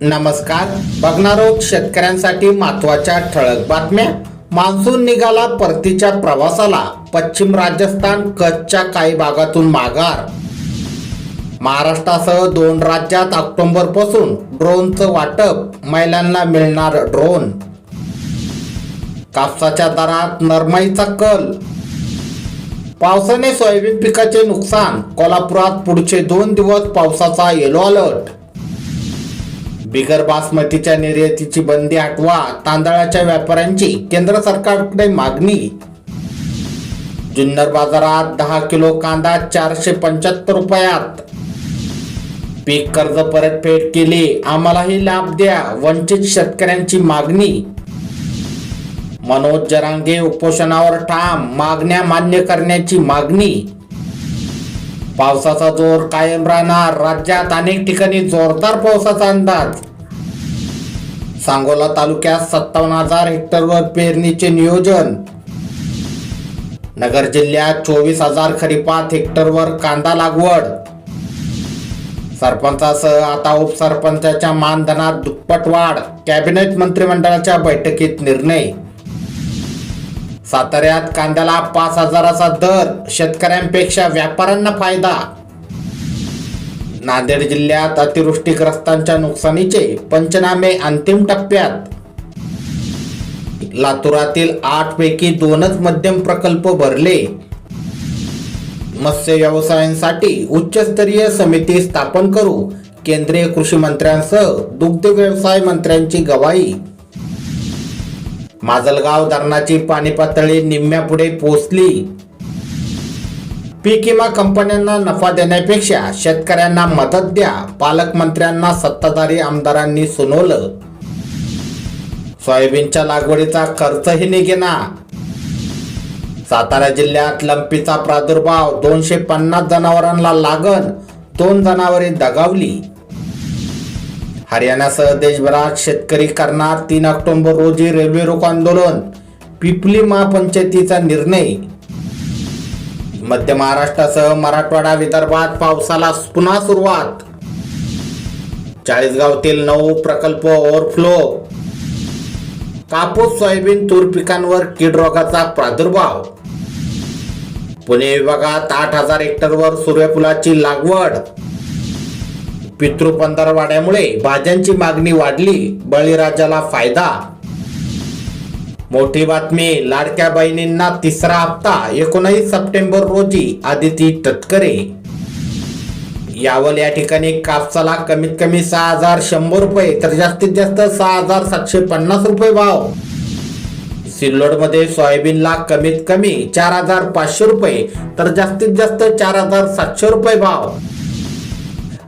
नमस्कार. बघणार आहोत शेतकऱ्यांसाठी महत्त्वाच्या ठळक बातम्या. मान्सून निघाला परतीच्या प्रवासाला. पश्चिम राजस्थान कच्छच्या काही भागातून माघार. महाराष्ट्रासह दोन राज्यात ऑक्टोबरपासून ड्रोनचं वाटप. महिलांना मिळणार ड्रोन. कापसाच्या दरात नरमाईचा कल. पावसाने सोयाबीन पिकाचे नुकसान. कोल्हापुरात पुढचे दोन दिवस पावसाचा येलो अलर्ट. बिगर बासमतीच्या निर्यातीची बंदी हटवा तांदळाच्या व्यापाऱ्यांची केंद्र सरकारकडे मागणी. जुन्नर बाजारात दहा किलो कांदा चारशे पंच्याहत्तर रुपयात. पीक कर्ज परतफेड केली आम्हालाही लाभ द्या वंचित शेतकऱ्यांची मागणी. मनोज जरांगे उपोषणावर ठाम मागण्या मान्य करण्याची मागणी. पावसाचा जोर कायम राहणार. राज्यात अनेक ठिकाणी जोरदार पावसाचा अंदाज. सांगोला तालुक्यात सत्तावन्न हजार हेक्टरवर पेरणीचे नियोजन. नगर जिल्ह्यात चोवीस हजार खरीपात हेक्टरवर कांदा लागवड. सरपंचासह आता उपसरपंचाच्या मानधनात दुप्पट वाढ. कॅबिनेट मंत्रिमंडळाच्या बैठकीत निर्णय. साताऱ्यात कांद्याला पाच हजाराचा दर शेतकऱ्यांपेक्षा व्यापाऱ्यांना फायदा. नांदेड जिल्ह्यात अतिवृष्टीग्रस्तांच्या नुकसानीचे पंचनामे अंतिम टप्प्यात. लातूरातील आठ पैकी दोनच मध्यम प्रकल्प भरले. मत्स्य व्यवसायांसाठी उच्चस्तरीय समिती स्थापन करू. केंद्रीय कृषी मंत्र्यांसह दुग्ध व्यवसाय मंत्र्यांची गवाही. माजलगाव धरणाची पाणी पातळी निम्म्यापुढे पोहोचली पीक विमा कंपन्यांना नफा देण्यापेक्षा शेतकऱ्यांना मदत द्या पालकमंत्र्यांना सत्ताधारी आमदारांनी सुनवलं. सोयाबीनच्या लागवडीचा खर्चही निघेना. सातारा जिल्ह्यात लंपीचा प्रादुर्भाव दोनशे पन्नास जनावरांना लागण दोन जनावरे दगावली. हरियाणासह देशभरात शेतकरी करणार तीन ऑक्टोबर रोजी रेल्वे रोको आंदोलन. पिपली महापंचायतीचा निर्णय. मध्य महाराष्ट्रासह मराठवाडा विदर्भात पावसाला पुन्हा सुरुवात. चाळीसगावतील नऊ प्रकल्प ओव्हरफ्लो कापूस सोयाबीन तूर पिकांवर कीड रोगाचा प्रादुर्भाव. पुणे विभागात आठ हजार हेक्टरवर सूर्यफुलाची लागवड. पितृपंधरवाड्यामुळे भाज्यांची मागणी वाढली बळीराजाला फायदा. मोठी बातमी लाडक्या बहिणींना तिसरा हप्ता एकोणीस सप्टेंबर रोजी आदिती तटकरे. यावल या ठिकाणी कापसाला कमीत कमी सहा हजार शंभर रुपये तर जास्तीत जास्त सहा हजार सातशे पन्नास रुपये भाव. सिल्लोडमध्ये सोयाबीनला कमीत कमी चार हजार पाचशे रुपये तर जास्तीत जास्त चार हजार सातशे रुपये भाव.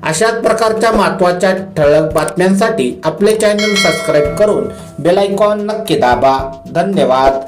अशाच प्रकारच्या महत्त्वाच्या ठळक बातम्यांसाठी आपले चॅनल सबस्क्राईब करून बेलायकॉन नक्की दाबा. धन्यवाद.